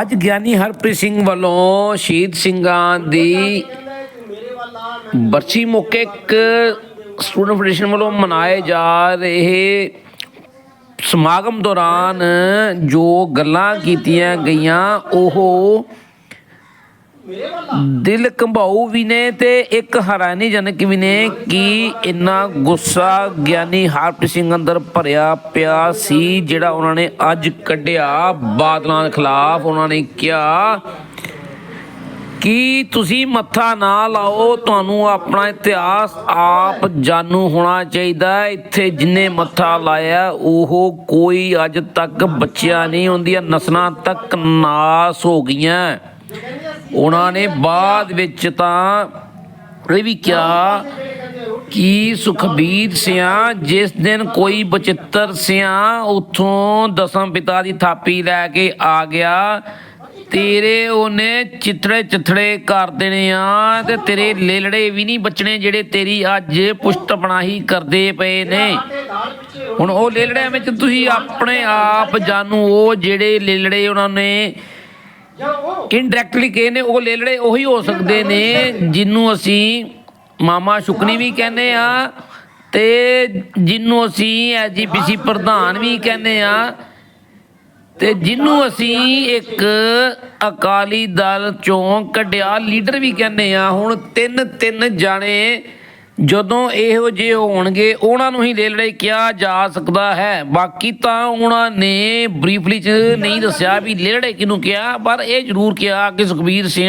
ਅੱਜ ਗਿਆਨੀ ਹਰਪ੍ਰੀਤ ਸਿੰਘ ਵੱਲੋਂ ਸ਼ਹੀਦ ਸਿੰਘਾਂ ਦੀ ਬਰਸੀ ਮੌਕੇ ਇੱਕ ਸਟੂਡੈਂਟ ਫੈਡਰੇਸ਼ਨ ਵੱਲੋਂ ਮਨਾਏ ਜਾ ਰਹੇ ਸਮਾਗਮ ਦੌਰਾਨ ਜੋ ਗੱਲਾਂ ਕੀਤੀਆਂ ਗਈਆਂ, ਉਹ ਦਿਲ ਕੰਬਾਊ ਵੀ ਨੇ ਤੇ ਇੱਕ ਹੈਰਾਨੀਜਨਕ ਵੀ ਨੇ ਕਿ ਇੰਨਾ ਗੁੱਸਾ ਗਿਆਨੀ ਹਰਪ੍ਰੀਤ ਸਿੰਘ ਅੰਦਰ ਭਰਿਆ ਪਿਆ ਸੀ, ਜਿਹੜਾ ਉਹਨਾਂ ਨੇ ਅੱਜ ਕੱਢਿਆ ਬਾਦਲਾਂ ਦੇ ਖਿਲਾਫ। ਉਹਨਾਂ ਨੇ ਕਿਹਾ ਕਿ ਤੁਸੀਂ ਮੱਥਾ ਨਾ ਲਾਓ, ਤੁਹਾਨੂੰ ਆਪਣਾ ਇਤਿਹਾਸ ਆਪ ਜਾਣੂ ਹੋਣਾ ਚਾਹੀਦਾ। ਇੱਥੇ ਜਿੰਨੇ ਮੱਥਾ ਲਾਇਆ, ਉਹ ਕੋਈ ਅੱਜ ਤੱਕ ਬੱਚਿਆਂ ਨਹੀਂ। ਹੁੰਦੀਆਂ ਨਸਲਾਂ ਤੱਕ ਨਾਸ ਹੋ ਗਈਆਂ। ਉਹਨਾਂ ਨੇ ਬਾਅਦ ਵਿੱਚ ਤਾਂ ਇਹ ਵੀ ਕਿਹਾ ਕਿ ਸੁਖਬੀਰ ਸਿਆਂ ਜਿਸ ਦਿਨ ਕੋਈ ਬਚਿੱਤਰ ਸਿਆਂ ਉਥੋਂ ਦਸਮ ਪਿਤਾ ਦੀ ਥਾਪੀ ਲੈ ਕੇ ਆ ਗਿਆ, ਤੇਰੇ ਉਹਨੇ ਚਿੱਤੜੇ ਚਿੱਤੜੇ ਕਰ ਦੇਣੇ ਆ ਤੇ ਤੇਰੇ ਲੇਲੜੇ ਵੀ ਨਹੀਂ ਬਚਣੇ ਜਿਹੜੇ ਤੇਰੀ ਅੱਜ ਪੁਸ਼ਟ ਬਣਾਈ ਕਰਦੇ ਪਏ ਨੇ। ਹੁਣ ਉਹ ਲੇਲੜਿਆਂ ਵਿੱਚ ਤੁਸੀਂ ਆਪਣੇ ਆਪ ਜਾਣੂ, ਉਹ ਜਿਹੜੇ ਲੇਲੜੇ ਉਹਨਾਂ ਨੇ ਇਨਡਾਇਰੈਕਟਲੀ ਕਹੇ ਨੇ ਉਹ ਲੇਲੜੇ ਉਹੀ ਹੋ ਸਕਦੇ ਨੇ ਜਿਹਨੂੰ ਅਸੀਂ ਮਾਮਾ ਸ਼ੁਕਨੀ ਵੀ ਕਹਿੰਦੇ ਆ ਤੇ ਜਿਹਨੂੰ ਅਸੀਂ ਐਜੀਪੀਸੀ ਪ੍ਰਧਾਨ ਵੀ ਕਹਿੰਦੇ ਆ ਤੇ ਜਿਹਨੂੰ ਅਸੀਂ ਇੱਕ ਅਕਾਲੀ ਦਲ ਚੋਂ ਕੱਢਿਆ, ਲੀਡਰ ਵੀ ਕਹਿੰਦੇ ਆ, ਹੁਣ ਤਿੰਨ ਤਿੰਨ ਜਾਣੇ ਜਦੋਂ ਇਹੋ ਜਿਹੇ ਹੋਣਗੇ, ਉਹਨਾਂ ਨੂੰ ਹੀ ਲੇਲੜੇ ਕਿਹਾ ਜਾ ਸਕਦਾ ਹੈ। ਬਾਕੀ ਤਾਂ ਉਹਨਾਂ ਨੇ ਬਰੀਫਲੀ ਚ ਨਹੀਂ ਦੱਸਿਆ ਵੀ ਲੇਲੜੇ ਕਿਹਨੂੰ ਕਿਹਾ, ਪਰ ਇਹ ਜ਼ਰੂਰ ਕਿਹਾ ਕਿ ਸੁਖਬੀਰ ਸਿੰਘ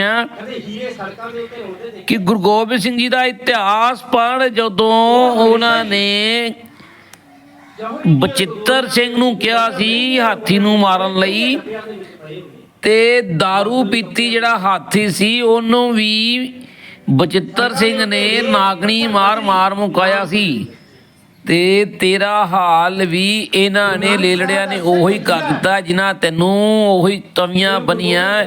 ਕਿ ਗੁਰੂ ਗੋਬਿੰਦ ਸਿੰਘ ਜੀ ਦਾ ਇਤਿਹਾਸ ਪੜ੍ਹ ਜਦੋਂ ਉਹਨਾਂ ਨੇ ਬਚਿੱਤਰ ਸਿੰਘ ਨੂੰ ਕਿਹਾ ਸੀ ਹਾਥੀ ਨੂੰ ਮਾਰਨ ਲਈ ਤੇ दारू ਪੀਤੀ ਜਿਹੜਾ ਹਾਥੀ ਸੀ, ਉਹਨੂੰ ਵੀ ਬਚਿੱਤਰ ਸਿੰਘ ਨੇ ਨਾਗਣੀ ਮਾਰ ਮਾਰ ਮੁਕਾਇਆ ਸੀ ਤੇ ਤੇਰਾ ਹਾਲ ਵੀ ਇਹਨਾਂ ਨੇ ਲੇਲੜਿਆਂ ਨੇ, ਉਹੀ ਕਰ ਦਿੱਤਾ ਜਿਨ੍ਹਾਂ ਤੈਨੂੰ ਉਹੀ ਤਵੀਆਂ ਬਣੀਆਂ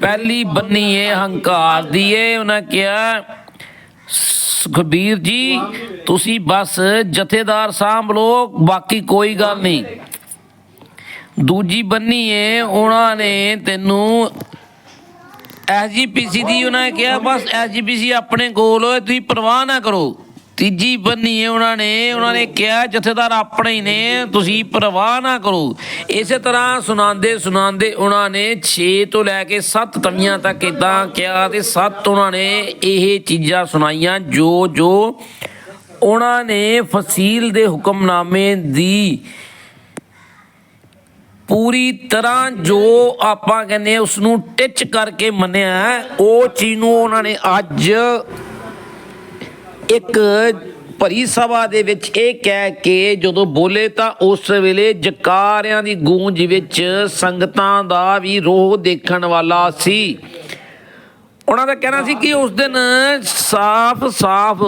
ਪਹਿਲੀ ਬੰਨੀ ਏ ਹੰਕਾਰ ਦੀ ਏ, ਉਹਨਾਂ ਕਿਹਾ, ਸੁਖਬੀਰ ਜੀ, ਤੁਸੀਂ ਬਸ ਜਥੇਦਾਰ ਸਾਂਭ ਲਓ, ਬਾਕੀ ਕੋਈ ਗੱਲ ਨਹੀਂ। ਦੂਜੀ ਬੰਨੀ ਏ, ਉਹਨਾਂ ਨੇ ਤੈਨੂੰ ਐਸਜੀਪੀਸੀ ਦੀ ਉਹਨਾਂ ਨੇ ਕਿਹਾ, ਬਸ ਐਸਜੀਪੀਸੀ ਆਪਣੇ ਕੋਲ ਹੋਏ, ਤੁਸੀਂ ਪਰਵਾਹ ਨਾ ਕਰੋ। ਤੀਜੀ ਬੰਨੀ ਏ ਉਹਨਾਂ ਨੇ ਉਹਨਾਂ ਨੇ ਕਿਹਾ, ਜਥੇਦਾਰ ਆਪਣੇ ਹੀ ਨੇ, ਤੁਸੀਂ ਪਰਵਾਹ ਨਾ ਕਰੋ। ਇਸੇ ਤਰ੍ਹਾਂ ਸੁਣਾਉਂਦੇ ਸੁਣਾਉਂਦੇ ਉਹਨਾਂ ਨੇ 6 ਤੋਂ ਲੈ ਕੇ 7 ਤਵੀਆਂ ਤੱਕ ਇਦਾਂ ਕਿਹਾ ਤੇ 7 ਉਹਨਾਂ ਨੇ ਇਹ ਚੀਜ਼ਾਂ ਸੁਣਾਈਆਂ ਜੋ ਜੋ ਉਹਨਾਂ ਨੇ ਫਸੀਲ ਦੇ ਹੁਕਮਨਾਮੇ ਦੀ ਪੂਰੀ ਤਰ੍ਹਾਂ ਜੋ ਆਪਾਂ ਕਹਿੰਦੇ ਆ ਉਸ ਨੂੰ ਟਿਚ ਕਰਕੇ ਮੰਨਿਆ ਉਹ ਚੀਜ਼ ਨੂੰ ਉਹਨਾਂ ਨੇ ਅੱਜ ਇੱਕ ਭਰੀ ਸਭਾ ਦੇ ਵਿੱਚ ਇਹ ਕਹਿ ਕੇ ਜਦੋਂ ਬੋਲੇ ਤਾਂ ਉਸ ਵੇਲੇ ਜਕਾਰਿਆਂ ਦੀ ਗੂੰਜ ਵਿੱਚ ਸੰਗਤਾਂ ਦਾ ਵੀ ਰੋਹ ਦੇਖਣ ਵਾਲਾ ਸੀ। ਉਹਨਾਂ ਦਾ ਕਹਿਣਾ ਸੀ ਕਿ ਉਸ ਦਿਨ ਸਾਫ਼-ਸਾਫ਼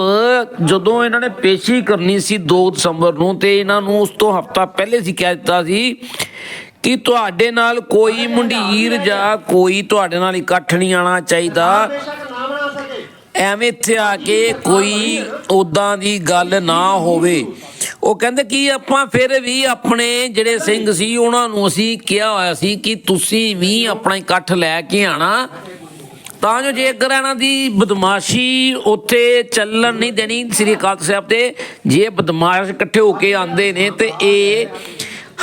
ਜਦੋਂ ਇਹਨਾਂ ਨੇ ਪੇਸ਼ੀ ਕਰਨੀ ਸੀ 2 ਦਸੰਬਰ ਨੂੰ ਤੇ ਇਹਨਾਂ ਨੂੰ ਉਸ ਤੋਂ ਹਫਤਾ ਪਹਿਲੇ ਸੀ, ਕਹਿ ਦਿੱਤਾ ਸੀ ਕਿ ਤੁਹਾਡੇ ਨਾਲ ਕੋਈ ਮੁੰਡੀਰ ਜਾਂ ਕੋਈ ਤੁਹਾਡੇ ਨਾਲ ਇਕੱਠ ਨਹੀਂ ਆਣਾ ਚਾਹੀਦਾ। ਐਵੇਂ ਇੱਥੇ ਆ ਕੇ ਕੋਈ ਉਦਾਂ ਦੀ ਗੱਲ ਨਾ ਹੋਵੇ। ਉਹ ਕਹਿੰਦੇ ਕਿ ਆਪਾਂ ਫਿਰ ਵੀ ਆਪਣੇ ਜਿਹੜੇ ਸਿੰਘ ਸੀ ਉਹਨਾਂ ਨੂੰ ਅਸੀਂ ਕਿਹਾ ਹੋਇਆ ਸੀ ਕਿ ਤੁਸੀਂ ਵੀ ਆਪਣਾ ਇਕੱਠ ਲੈ ਕੇ ਆਣਾ। ਤਾਂ ਜੋ ਜੇਕਰ ਇਹਨਾਂ ਦੀ ਬਦਮਾਸ਼ੀ ਉੱਥੇ ਚੱਲਣ ਨਹੀਂ ਦੇਣੀ ਸ੍ਰੀ ਅਕਾਲ ਸਾਹਿਬ ਤੇ ਜੇ ਬਦਮਾਸ਼ ਇਕੱਠੇ ਹੋ ਕੇ ਆਂਦੇ ਨੇ ਤੇ ਇਹ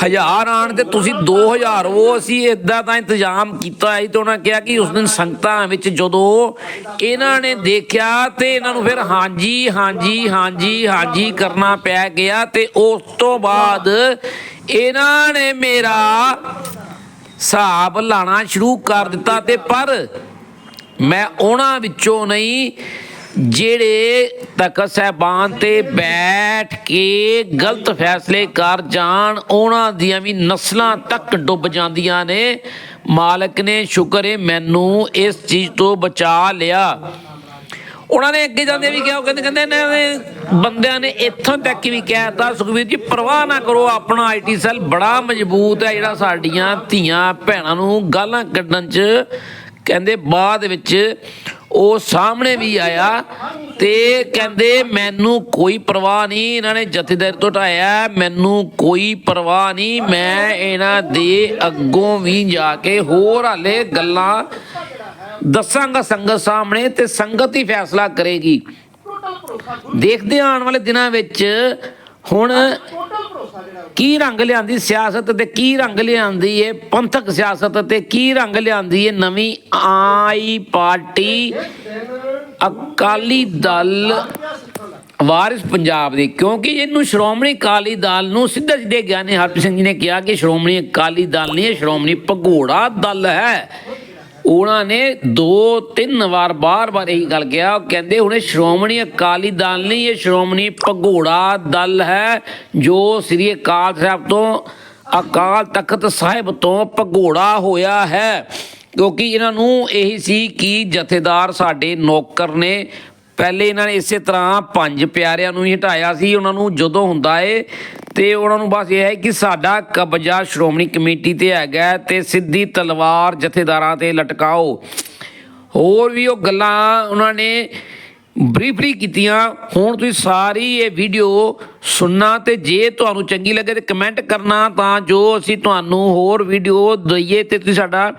ਹਜ਼ਾਰ ਆਣ ਤੇ ਤੁਸੀਂ 2000 ਉਹ ਅਸੀਂ ਇਦਾਂ ਦਾ ਇੰਤਜ਼ਾਮ ਕੀਤਾ ਸੀ ਤੇ ਉਹਨਾਂ ਕਿਹਾ ਕਿ ਉਸ ਦਿਨ ਸੰਗਤਾਂ ਵਿੱਚ ਜਦੋਂ ਇਹਨਾਂ ਨੇ ਦੇਖਿਆ ਤੇ ਇਹਨਾਂ ਨੂੰ ਫਿਰ ਹਾਂਜੀ ਹਾਂਜੀ ਹਾਂਜੀ ਹਾਂਜੀ ਕਰਨਾ ਪੈ ਗਿਆ ਤੇ ਉਸ ਤੋਂ ਬਾਅਦ ਇਹਨਾਂ ਨੇ ਮੇਰਾ ਹਿਸਾਬ ਲਾਣਾ ਸ਼ੁਰੂ ਕਰ ਦਿੱਤਾ ਤੇ ਪਰ ਮੈਂ ਉਹਨਾਂ ਵਿੱਚੋਂ ਨਹੀਂ ਜਿਹੜੇ ਤਖਤ ਸਾਹਿਬਾਨ ਤੇ ਬੈਠ ਕੇ ਗਲਤ ਫੈਸਲੇ ਕਰ ਜਾਣ, ਉਹਨਾਂ ਦੀਆਂ ਵੀ ਨਸਲਾਂ ਤੱਕ ਡੁੱਬ ਜਾਂਦੀਆਂ ਨੇ। ਮਾਲਕ ਨੇ ਸ਼ੁਕਰ ਹੈ ਮੈਨੂੰ ਇਸ ਚੀਜ਼ ਤੋਂ ਬਚਾ ਲਿਆ। ਉਹਨਾਂ ਨੇ ਅੱਗੇ ਜਾਂਦੇ ਵੀ ਕਿਹਾ, ਉਹ ਕਹਿੰਦੇ ਕਹਿੰਦੇ, ਇਹਨਾਂ ਨੇ ਬੰਦਿਆਂ ਨੇ ਇੱਥੋਂ ਤੱਕ ਵੀ ਕਹਿਤਾ ਸੁਖਵੀਰ ਜੀ, ਪਰਵਾਹ ਨਾ ਕਰੋ, ਆਪਣਾ ਆਈਟੀ ਸੈੱਲ ਬੜਾ ਮਜ਼ਬੂਤ ਹੈ, ਜਿਹੜਾ ਸਾਡੀਆਂ ਧੀਆਂ ਭੈਣਾਂ ਨੂੰ ਗਾਲਾਂ ਕੱਢਣ 'ਚ ਕਹਿੰਦੇ ਬਾਅਦ ਵਿੱਚ ਉਹ ਸਾਹਮਣੇ ਵੀ ਆਇਆ ਤੇ ਕਹਿੰਦੇ, ਮੈਨੂੰ ਕੋਈ ਪਰਵਾਹ ਨਹੀਂ, ਇਹਨਾਂ ਨੇ ਜਥੇਦਾਰ ਤੋਂ ਢਾਇਆ ਮੈਨੂੰ ਕੋਈ ਪਰਵਾਹ ਨਹੀਂ, ਮੈਂ ਇਹਨਾਂ ਦੇ ਅੱਗੋਂ ਵੀ ਜਾ ਕੇ ਹੋਰ ਹਾਲੇ ਗੱਲਾਂ ਦੱਸਾਂਗਾ ਸੰਗਤ ਸਾਹਮਣੇ ਤੇ ਸੰਗਤ ਹੀ ਫੈਸਲਾ ਕਰੇਗੀ। ਦੇਖਦੇ ਹਾਂ ਆਉਣ ਵਾਲੇ ਦਿਨਾਂ ਵਿੱਚ ਹੁਣ ਕੀ ਰੰਗ ਲਿਆਂਦੀ ਸਿਆਸਤ ਤੇ ਕੀ ਰੰਗ ਲਿਆਂਦੀ ਏ ਪੰਥਕ ਸਿਆਸਤ ਤੇ ਕੀ ਰੰਗ ਲਿਆਂਦੀ ਏ ਨਵੀਂ ਆਈ ਪਾਰਟੀ? ਅਕਾਲੀ ਦਲ ਵਾਰਿਸ ਪੰਜਾਬ ਦੀ, ਕਿਉਂਕਿ ਇਹਨੂੰ ਸ਼੍ਰੋਮਣੀ ਅਕਾਲੀ ਦਲ ਨੂੰ ਸਿੱਧਾ ਸਿੱਧੇ ਗਿਆਨੀ ਹਰਪ੍ਰੀਤ ਸਿੰਘ ਜੀ ਨੇ ਕਿਹਾ ਕਿ ਸ਼੍ਰੋਮਣੀ ਅਕਾਲੀ ਦਲ ਨਹੀਂ, ਇਹ ਸ਼੍ਰੋਮਣੀ ਭਗੋੜਾ ਦਲ ਹੈ। ਉਹਨਾਂ ਨੇ ਦੋ, ਤਿੰਨ ਵਾਰ ਬਾਰ-ਬਾਰ ਇਹੀ ਗੱਲ ਕਿਹਾ। ਉਹ ਕਹਿੰਦੇ, ਹੁਣੇ ਸ਼੍ਰੋਮਣੀ ਅਕਾਲੀ ਦਲ ਨਹੀਂ, ਇਹ ਸ਼੍ਰੋਮਣੀ ਭਗੌੜਾ ਦਲ ਹੈ, ਜੋ ਸ੍ਰੀ ਅਕਾਲ ਸਾਹਿਬ ਤੋਂ, ਅਕਾਲ ਤਖਤ ਸਾਹਿਬ ਤੋਂ ਭਗੌੜਾ ਹੋਇਆ ਹੈ। ਕਿਉਂਕਿ ਇਹਨਾਂ ਨੂੰ ਇਹੀ ਸੀ ਕਿ ਜਥੇਦਾਰ ਸਾਡੇ ਨੌਕਰ ਨੇ। ਪਹਿਲੇ ਇਹਨਾਂ ਨੇ ਇਸੇ ਤਰ੍ਹਾਂ ਪੰਜ ਪਿਆਰਿਆਂ ਨੂੰ ਹੀ ਹਟਾਇਆ ਸੀ। ਉਹਨਾਂ ਨੂੰ ਜਦੋਂ ਹੁੰਦਾ ਏ ਤੇ ਉਹਨਾਂ ਨੂੰ ਬਸ ਇਹ ਹੈ ਕਿ ਸਾਡਾ ਕਬਜ਼ਾ ਸ਼੍ਰੋਮਣੀ ਕਮੇਟੀ ਤੇ ਹੈਗਾ ਹੈ ਤੇ ਸਿੱਧੀ ਤਲਵਾਰ ਜਥੇਦਾਰਾਂ ਤੇ ਲਟਕਾਓ। ਹੋਰ ਵੀ ਉਹ ਗੱਲਾਂ ਉਹਨਾਂ ਨੇ ਬਰੀਫਲੀ ਕੀਤੀਆਂ। ਹੁਣ ਤੁਸੀਂ ਸਾਰੀ ਇਹ ਵੀਡੀਓ ਸੁਣਨਾ ਤੇ ਜੇ ਤੁਹਾਨੂੰ ਚੰਗੀ ਲੱਗੇ ਤੇ ਕਮੈਂਟ ਕਰਨਾ ਤਾਂ ਜੋ ਅਸੀਂ ਤੁਹਾਨੂੰ ਹੋਰ ਵੀਡੀਓ ਦਈਏ ਤੇ ਤੁਸੀਂ ਸਾਡਾ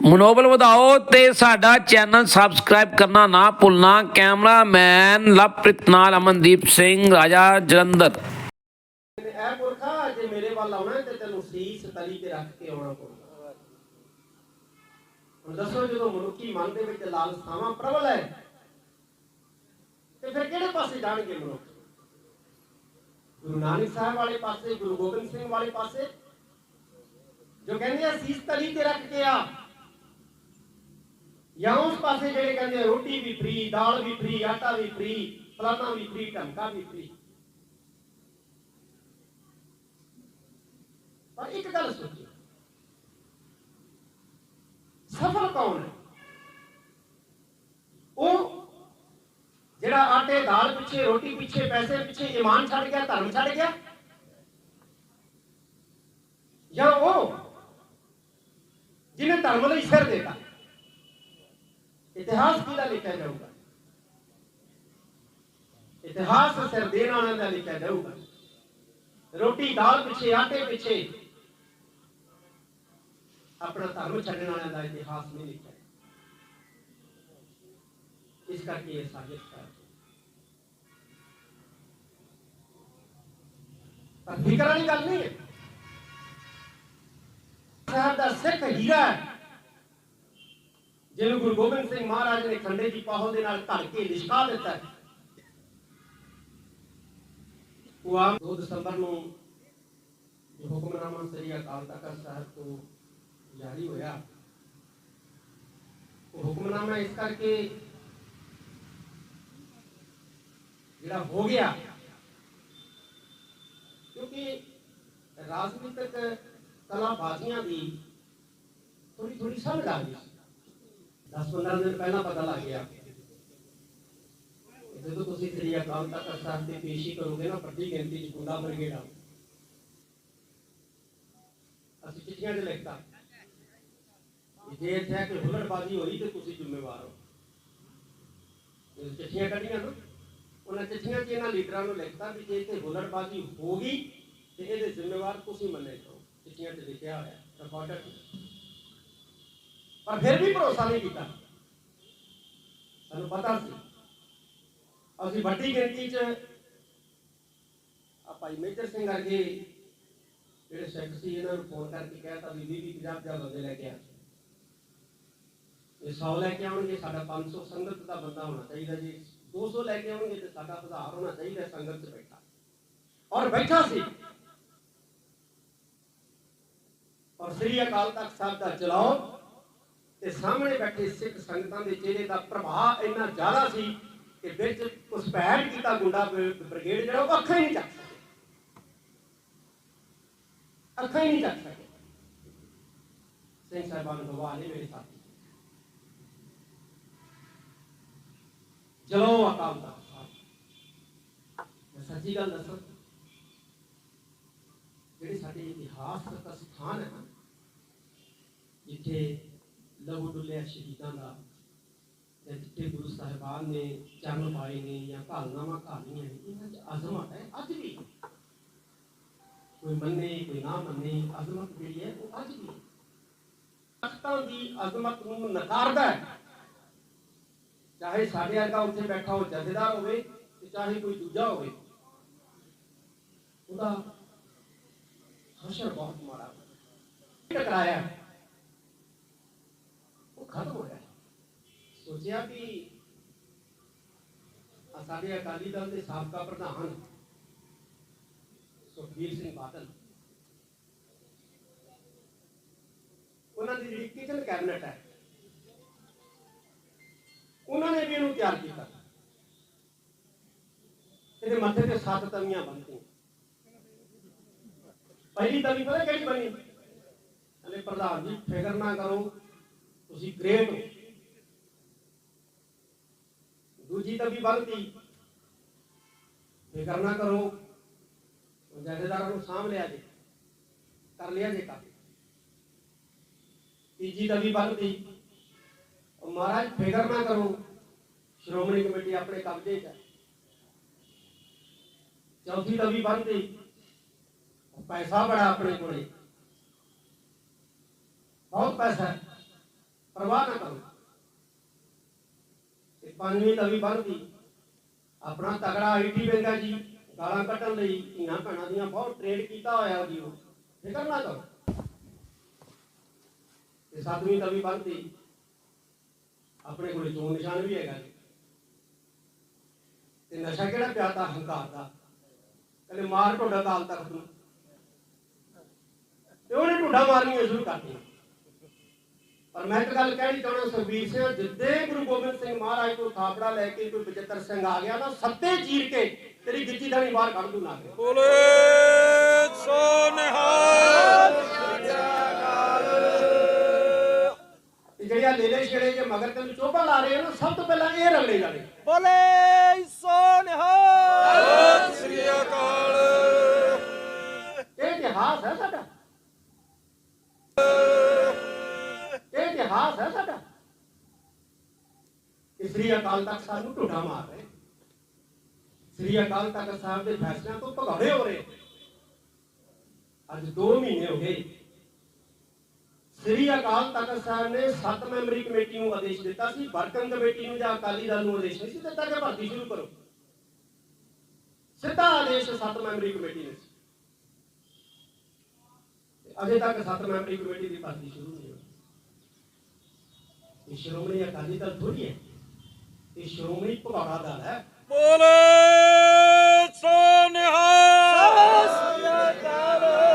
ਮਨੋਬਲ ਵਧਾਓ ਤੇ ਸਾਡਾ ਚੈਨਲ ਸਬਸਕ੍ਰਾਈਬ ਕਰਨਾ ਨਾ ਭੁੱਲਣਾ। ਕੈਮਰਾਮੈਨ ਲਵਪ੍ਰੀਤ ਨਾਲ ਅਮਨਦੀਪ ਸਿੰਘ, ਰਾਜਾ ਜਲੰਧਰ। ਮੇਰੇ ਵੱਲ ਆਉਣਾ ਤੇ ਤੈਨੂੰ ਸੀਸ ਤਲੀ ਤੇ ਰੱਖ ਕੇ ਆਉਣਾ ਪਊਗਾ ਹੁਣ ਦੱਸੋ ਜਦੋਂ ਮਨੁੱਖੀ ਮਨ ਦੇ ਵਿੱਚ ਲਾਲਸਾਵਾਂ ਪ੍ਰਬਲ ਹੈ, ਤੇ ਫਿਰ ਕਿਹੜੇ ਪਾਸੇ ਜਾਣਗੇ ਮਨੁੱਖ? ਗੁਰੂ ਨਾਨਕ ਸਾਹਿਬ ਵਾਲੇ ਪਾਸੇ, ਗੁਰੂ ਗੋਬਿੰਦ ਸਿੰਘ ਵਾਲੇ ਪਾਸੇ? ਜੋ ਕਹਿੰਦੇ ਆ, ਸੀਸ ਤਲੀ ਤੇ ਰੱਖ ਕੇ ਆ। ਜਾਂ ਉਸ ਪਾਸੇ ਜਿਹੜੇ ਕਹਿੰਦੇ ਆ, ਰੋਟੀ ਵੀ ਫ੍ਰੀ ਦਾਲ ਵੀ ਫ੍ਰੀ ਆਟਾ ਵੀ ਫ੍ਰੀ ਫਲਾਨਾ ਵੀ ਫ੍ਰੀ ਢੰਕਾ ਵੀ ਫ੍ਰੀ ਪਰ ਇੱਕ ਗੱਲ ਸੋਚੋ। ਸਫਲ ਕੌਣ ਹੈ? ਉਹ ਜਿਹੜਾ ਆਟੇ ਦਾਲ ਪਿੱਛੇ, ਰੋਟੀ ਪਿੱਛੇ, ਪੈਸੇ ਪਿੱਛੇ, ਈਮਾਨ ਛੱਡ ਗਿਆ, ਧਰਮ ਛੱਡ ਗਿਆ? ਜਾਂ ਉਹ ਜਿਹਨੇ ਧਰਮ ਲਈ ਸਿਰ ਦਿੱਤਾ, ਇਤਿਹਾਸ ਕਿਹਦਾ ਲਿਖਿਆ ਜਾਊਗਾ? ਇਤਿਹਾਸ ਸਿਰ ਦੇਣ ਵਾਲਿਆਂ ਦਾ ਲਿਖਿਆ ਜਾਊਗਾ। ਰੋਟੀ ਦਾਲ ਪਿੱਛੇ, ਆਟੇ ਪਿੱਛੇ ਆਪਣਾ ਧਰਮ ਛੱਡਣ ਵਾਲਿਆਂ ਦਾ ਇਤਿਹਾਸ ਨਹੀਂ ਲਿਖਿਆ। ਇਸ ਕਰਕੇ ਇਹ ਸਾਜ਼ਿਸ਼ ਕਰ ਪਰ ਫਿਕਰ ਵਾਲੀ ਗੱਲ ਨਹੀਂ। ਹੈ ਸਾਹਿਬ ਦਾ ਸਿੱਖ ਹੀਰਾ ਜਿਹਨੂੰ ਗੁਰੂ ਗੋਬਿੰਦ ਸਿੰਘ ਮਹਾਰਾਜ ਨੇ ਖੰਡੇ ਦੀ ਪਾਹੋ ਦੇ ਨਾਲ ਧਰ ਕੇ ਲਿਸ਼ਕਾ ਦਿੱਤਾ ਉਹ ਆਮ 2 ਦਸੰਬਰ ਨੂੰ ਜੋ ਹੁਕਮਨਾਮਾ ਸ੍ਰੀ ਅਕਾਲ ਤਖਤ ਸਾਹਿਬ ਤੋਂ ਜਾਰੀ ਹੋਇਆ। ਉਹ ਹੁਕਮਨਾਮਾ ਇਸ ਕਰਕੇ ਜਿਹੜਾ ਹੋ ਗਿਆ, ਕਿਉਂਕਿ ਰਾਜਨੀਤਿਕ ਕਲਾਬਾਜ਼ੀਆਂ ਦੀ ਥੋੜੀ ਥੋੜੀ ਸਮਝ ਆ ਗਈ। 10-15 ਦਿਨ ਪਹਿਲਾਂ ਪਤਾ ਲੱਗ ਗਿਆ। ਜਦੋਂ ਤੁਸੀਂ ਸ੍ਰੀ ਅਕਾਲ ਤਖਤ ਸਾਹਿਬ ਤੇ ਪੇਸ਼ੀ ਕਰੋਗੇ ਨਾ, ਵੱਡੀ ਗਿਣਤੀ ਚ ਗੁੰਡਾ ਬਰਗੇਡ ਅਸੀਂ ਚਿੱਠੀਆਂ ਤੇ ਲਿਖਤਾ। ਜੇ ਇੱਥੇ ਕੋਈ ਹੁਲੜਬਾਜ਼ੀ ਹੋਈ ਤੇ ਤੁਸੀਂ ਜ਼ਿੰਮੇਵਾਰ ਹੋ। ਜਦੋਂ ਚਿੱਠੀਆਂ ਕੱਢੀਆਂ ਨਾ। ਉਹਨਾਂ ਚਿੱਠੀਆਂ 'ਚ ਇਹਨਾਂ ਲੀਡਰਾਂ ਨੂੰ ਲਿਖਤਾ ਵੀ ਜੇ ਇੱਥੇ ਹੁਲੜਬਾਜ਼ੀ ਹੋ ਗਈ ਤੇ ਇਹਦੇ ਜ਼ਿੰਮੇਵਾਰ ਤੁਸੀਂ ਮੰਨੇ ਜਾਓ। ਚਿੱਠੀਆਂ 'ਚ ਲਿਖਿਆ ਹੋਇਆ। ਰਿਕਾਰਡਡ ਪਰ ਫਿਰ ਵੀ ਭਰੋਸਾ ਨਹੀਂ ਕੀਤਾ। ਸਾਨੂੰ ਪਤਾ ਸੀ। ਅਸੀਂ ਵੱਡੀ ਗਿਣਤੀ 'ਚ ਆ ਭਾਈ ਮੇਜਰ ਸਿੰਘ ਵਰਗੇ ਜਿਹੜੇ ਸਿੱਖ ਸੀ, ਇਹਨਾਂ ਨੂੰ ਫੋਨ ਕਰਕੇ ਕਹਿਤਾ ਵੀ 20 50 50 ਬੰਦੇ ਲੈ ਕੇ ਆ। 100 ਲੈ ਕੇ ਆਉਣਗੇ, ਸਾਡਾ 500 ਸੰਗਤ ਦਾ ਬੰਦਾ ਹੋਣਾ ਚਾਹੀਦਾ ਜੀ। 200 ਲੈ ਕੇ ਆਉਣਗੇ ਤੇ ਸਾਡਾ 1000 ਹੋਣਾ ਚਾਹੀਦਾ ਸੰਗਤ 'ਚ ਬੈਠਾ। ਔਰ ਬੈਠਾ ਸੀ। ਔਰ ਸ੍ਰੀ ਅਕਾਲ ਤਖਤ ਸਾਹਿਬ ਦਾ ਚਲਾਓ ਤੇ ਸਾਹਮਣੇ ਬੈਠੇ ਸਿੱਖ ਸੰਗਤਾਂ ਦੇ ਚਿਹਰੇ ਦਾ ਪ੍ਰਭਾਵ ਇੰਨਾ ਜ਼ਿਆਦਾ ਸੀ ਕਿ ਵਿੱਚ ਘੁਸਪੈਠ ਕੀਤਾ ਗੁੰਡਾ ਬ੍ਰਿਗੇਡ ਜਿਹੜਾ ਉਹ ਅੱਖਾਂ ਹੀ ਨਹੀਂ ਚੱਕ ਸਕੇ ਅੱਖਾਂ ਹੀ ਨਹੀਂ ਚੱਕ ਸਕੇ ਸਿੰਘ ਸਾਹਿਬਾਨ ਗਵਾਹ ਨੇ ਮੇਰੇ ਸਾਥੀ। ਚਲੋ ਅਕਾਲ ਤਖਤ ਮੈਂ ਸੱਚੀ ਗੱਲ ਦੱਸਾਂ। ਜਿਹੜੇ ਸਾਡੇ ਇਤਿਹਾਸ ਦਾ ਸਥਾਨ ਹੈ ਜਿੱਥੇ ਲਹੂ ਡੁੱਲਿਆ ਸ਼ਹੀਦਾਂ ਦਾ ਤੇ ਜਿੱਥੇ ਗੁਰੂ ਸਾਹਿਬਾਨ ਨੇ ਚਰਨ ਪਾਏ ਨੇ ਜਾਂ ਘਾਲਨਾਵਾਂ ਘਾਲੀਆਂ ਨੇ, ਇਹਨਾਂ 'ਚ ਅਜ਼ਮਤ ਹੈ, ਅੱਜ ਵੀ। ਕੋਈ ਮੰਨੇ, ਕੋਈ ਨਾ ਮੰਨੇ, ਅਜ਼ਮਤ ਜਿਹੜੀ ਹੈ ਉਹ ਅੱਜ ਵੀ। ਤਖਤਾਂ ਦੀ ਅਜ਼ਮਤ ਨੂੰ ਨਕਾਰਦਾ ਹੈ। ਚਾਹੇ ਸਾਡੇ ਵਰਗਾ ਉੱਥੇ ਬੈਠਾ ਹੋ ਜਥੇਦਾਰ ਹੋਵੇ ਤੇ ਚਾਹੇ ਕੋਈ ਦੂਜਾ ਹੋਵੇ, ਉਹਦਾ ਹਸ਼ਰ ਬਹੁਤ ਮਾੜਾ ਟਕਰਾਇਆ? ਉਹ ਖਤਮ ਹੋ ਗਿਆ ਸੋਚਿਆ ਵੀ ਸਾਡੇ ਅਕਾਲੀ ਦਲ ਦੇ ਸਾਬਕਾ ਪ੍ਰਧਾਨ ਸੁਖਬੀਰ ਸਿੰਘ ਬਾਦਲ, ਉਹਨਾਂ ਦੀ ਜਿਹੜੀ ਕਿਚਨ ਕੈਬਨਿਟ ਹੈ ਸੱਤ ਤਵੀਆਂ ਬਣਦੀਆਂ ਪਹਿਲੀ ਤਵੀ ਪਤਾ ਕਿਹੜੀ ਬਣੀ? ਹਲੇ ਪ੍ਰਧਾਨ ਜੀ, ਫਿਕਰ ਨਾ ਕਰੋ, ਤੁਸੀਂ ਗ੍ਰੇਟ ਹੋ। ਦੂਜੀ ਤਵੀ ਬਣਦੀ ਫਿਕਰ ਨਾ ਕਰੋ, ਜਥੇਦਾਰਾਂ ਨੂੰ ਸਾਂਭ ਲਿਆ ਜੇ, ਕਰ ਲਿਆ ਜੇ ਕੰਮ। ਤੀਜੀ ਤਵੀ ਬਣਦੀ ਉਹ ਮਹਾਰਾਜ, ਫਿਕਰ ਨਾ ਕਰੋ, ਸ਼੍ਰੋਮਣੀ ਕਮੇਟੀ ਆਪਣੇ ਕਬਜ਼ੇ 'ਚ ਚੌਥੀ ਤਵੀ ਬਣਦੀ ਉਹ ਪੈਸਾ ਬੜਾ ਆਪਣੇ ਕੋਲੇ। ਬਹੁਤ ਪੈਸਾ ਹੈ। ਪਰਵਾਹ ਨਾ ਕਰੋ। ਤੇ ਪੰਜਵੀਂ ਤਵੀ ਬਣਦੀ ਆਪਣਾ ਤਗੜਾ ਆਈਟੀ ਬੈਂਕਾ ਜੀ, ਗਾਲਾਂ ਕੱਢਣ ਲਈ ਧੀਆਂ ਭੈਣਾਂ ਦੀਆਂ ਬਹੁਤ ਟ੍ਰੇਡ ਕੀਤਾ ਹੋਇਆ ਜੀ ਉਹ। ਫਿਕਰ ਨਾ ਕਰੋ। ਤੇ ਸੱਤਵੀਂ ਤਵੀ ਬਣਦੀ ਆਪਣੇ ਕੋਲ ਚੋਣ ਨਿਸ਼ਾਨ ਵੀ ਹੈਗਾ ਜੀ। ਤੇ ਨਸ਼ਾ ਕਿਹੜਾ ਪਿਆਦਾ ਹੰਕਾਰ ਦਾ। ਕਹਿੰਦੇ ਮਾਰ ਢੋਡਾ ਕਾਲ ਤੱਕ ਨੂੰ। ਤੇ ਉਹਨੇ ਢੋਡਾ ਮਾਰਨੀਆਂ ਸ਼ੁਰੂ ਕਰਤੀਆਂ ਪਰ ਮੈਂ ਇੱਕ ਗੱਲ ਕਹਿਣੀ ਚਾਹੁੰਦਾ ਸੁਖਬੀਰ ਸਿੰਘ ਜਿੱਦੇ ਗੁਰੂ ਗੋਬਿੰਦ ਸਿੰਘ ਮਹਾਰਾਜ ਤੋਂ ਥਾਪੜਾ ਲੈ ਕੇ ਕੋਈ ਬਚਿੱਤਰ ਸਿੰਘ ਆ ਗਿਆ ਨਾ ਸੱਤੇ ਚੀਰ ਕੇ ਤੇਰੀ ਗਿੱਚੀ ਦਾਣੀ ਬਾਹਰ ਕੱਢ ਦੂ ਨਾ ਬੋਲੇ ਸੋ ਨਿਹਾਲ। ਤੇ ਜਿਹੜਿਆ ਲੇਲੇ ਛੇੜੇ ਜੇ ਮਗਰ ਤੈਨੂੰ ਚੋਭਾ ਲਾ ਰਹੇ ਆ ਨਾ ਸਭ ਤੋਂ ਪਹਿਲਾਂ ਇਹ ਰਗੜੇ ਜਾਣੇ। ਬੋਲੇ ਸੋ ਨਿਹਾਲ। ਇਤਿਹਾਸ ਹੈ ਸਾਡਾ ਸ੍ਰੀ ਅਕਾਲ ਤਖਤ ਸਾਹਿਬ ਨੂੰ ਢੋਡਾ ਮਾਰ ਰਹੇ। ਸ੍ਰੀ ਅਕਾਲ ਤਖਤ ਸਾਹਿਬ ਦੇ ਫੈਸਲਿਆਂ ਤੋਂ ਭਗੌੜੇ ਹੋ ਰਹੇ। ਅੱਜ 2 ਮਹੀਨੇ ਹੋ ਗਏ। ਸ੍ਰੀ ਅਕਾਲ ਤਖਤ ਸਾਹਿਬ ਨੇ 7 ਮੈਂਬਰੀ ਕਮੇਟੀ ਨੂੰ ਆਦੇਸ਼ ਦਿੱਤਾ ਸੀ। ਵਰਕਿੰਗ ਕਮੇਟੀ ਨੂੰ ਜਾਂ ਅਕਾਲੀ ਦਲ ਨੂੰ ਆਦੇਸ਼ ਨਹੀਂ ਸੀ ਦਿੱਤਾ ਕਿ ਭਰਤੀ ਸ਼ੁਰੂ ਕਰੋ। ਸਿੱਧਾ ਆਦੇਸ਼ 7 ਮੈਂਬਰੀ ਕਮੇਟੀ ਨੇ। ਅਜੇ ਤੱਕ 7 ਮੈਂਬਰੀ ਕਮੇਟੀ ਦੀ ਭਰਤੀ ਸ਼ੁਰੂ ਨਹੀਂ ਹੋਈ। ਇਹ ਸ਼੍ਰੋਮਣੀ ਅਕਾਲੀ ਦਲ ਥੋੜੀ ਹੈ। ਇਹ ਸ਼੍ਰੋਮਣੀ ਭਗਵਾਨਾ ਦਲ ਹੈ। ਬੋਲੇ ਸੋਨਿਹਾਲ। ਸਤਿ ਸ੍ਰੀ